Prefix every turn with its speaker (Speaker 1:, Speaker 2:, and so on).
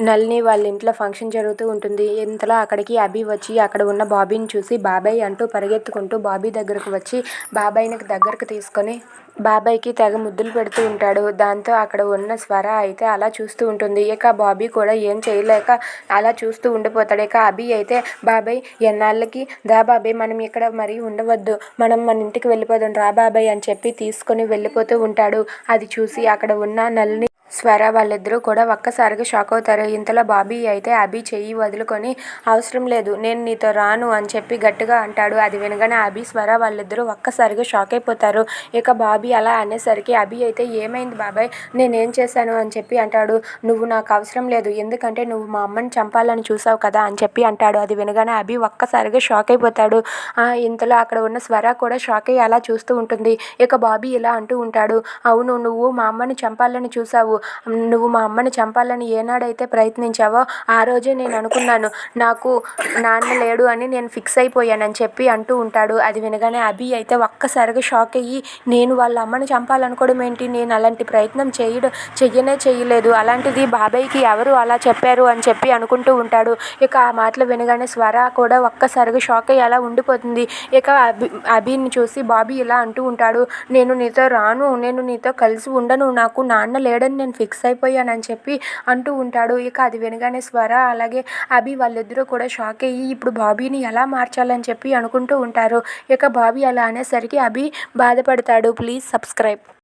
Speaker 1: నళిని వాళ్ళ ఇంట్లో ఫంక్షన్ జరుగుతూ ఉంటుంది. ఇంతలో అక్కడికి అభి వచ్చి అక్కడ ఉన్న బాబీని చూసి బాబాయ్ అంటూ పరిగెత్తుకుంటూ బాబీ దగ్గరకు వచ్చి బాబాయ్ని దగ్గరకు తీసుకొని బాబాయ్కి తెగ ముద్దులు పెడుతూ ఉంటాడు. దాంతో అక్కడ ఉన్న స్వర అయితే అలా చూస్తూ ఉంటుంది. ఇక బాబీ కూడా ఏం చేయలేక అలా చూస్తూ ఉండిపోతాడు. ఇక అభి అయితే బాబాయ్ ఎన్నాళ్ళకి? దా బాబాయ్ మనం ఇక్కడ మరి ఉండవద్దు. మనం మన ఇంటికి వెళ్ళిపోదాం. రా బాబాయ్ అని చెప్పి తీసుకొని వెళ్ళిపోతూ ఉంటాడు. అది చూసి అక్కడ ఉన్న నల్ని స్వర వాళ్ళిద్దరూ కూడా ఒక్కసారిగా షాక్ అవుతారు. ఇంతలో బాబీ అయితే అభి చెయ్యి వదులుకొని అవసరం లేదు నేను నీతో రాను అని చెప్పి గట్టిగా అంటాడు. అది వినగానే అభి స్వర వాళ్ళిద్దరూ ఒక్కసారిగా షాక్ అయిపోతారు. ఇక బాబీ అలా అనేసరికి అభి అయితే ఏమైంది బాబాయ్? నేనేం చేశాను? అని చెప్పి అంటాడు. నువ్వు నాకు అవసరం లేదు ఎందుకంటే నువ్వు మా అమ్మని చంపాలని చూసావు కదా అని చెప్పి అంటాడు. అది వినగానే అభి ఒక్కసారిగా షాక్ అయిపోతాడు. ఇంతలో అక్కడ ఉన్న స్వర కూడా షాక్ అయ్యి అలా చూస్తూ ఉంటుంది. ఇక బాబీ ఇలా అంటూ ఉంటాడు. అవును నువ్వు మా అమ్మని చంపాలని చూసావు. నువ్వు మా అమ్మని చంపాలని ఏనాడైతే ప్రయత్నించావో ఆ రోజే నేను అనుకున్నాను. నాకు నాన్న లేడు అని నేను ఫిక్స్ అయిపోయానని చెప్పి అంటూ ఉంటాడు. అది వినగానే అభి అయితే ఒక్కసారిగా షాక్ అయ్యి నేను వాళ్ళ అమ్మని చంపాలనుకోవడం ఏంటి? నేను అలాంటి ప్రయత్నం చేయడం చెయ్యనే చేయలేదు అలాంటిది బాబాయ్కి ఎవరు అలా చెప్పారు అని చెప్పి అనుకుంటూ ఉంటాడు. ఇక ఆ మాటలు వినగానే స్వర కూడా ఒక్కసారిగా షాక్ అయ్యి అలా ఉండిపోతుంది. ఇక అభి అభిని చూసి బాబీ ఇలా అంటూ ఉంటాడు. నేను నీతో రాను నేను నీతో కలిసి ఉండను నాకు నాన్న లేడని నేను ఫిక్స్ అయిపోయానని చెప్పి అంటూ ఉంటాడు. ఇక అది వినగానే స్వర అలాగే అభి వాళ్ళిద్దరూ కూడా షాక్ అయ్యి ఇప్పుడు బాబీని ఎలా మార్చాలని చెప్పి అనుకుంటూ ఉంటారు? ఇక బాబీ అలా అనేసరికి అభి బాధపడతాడు. Please subscribe.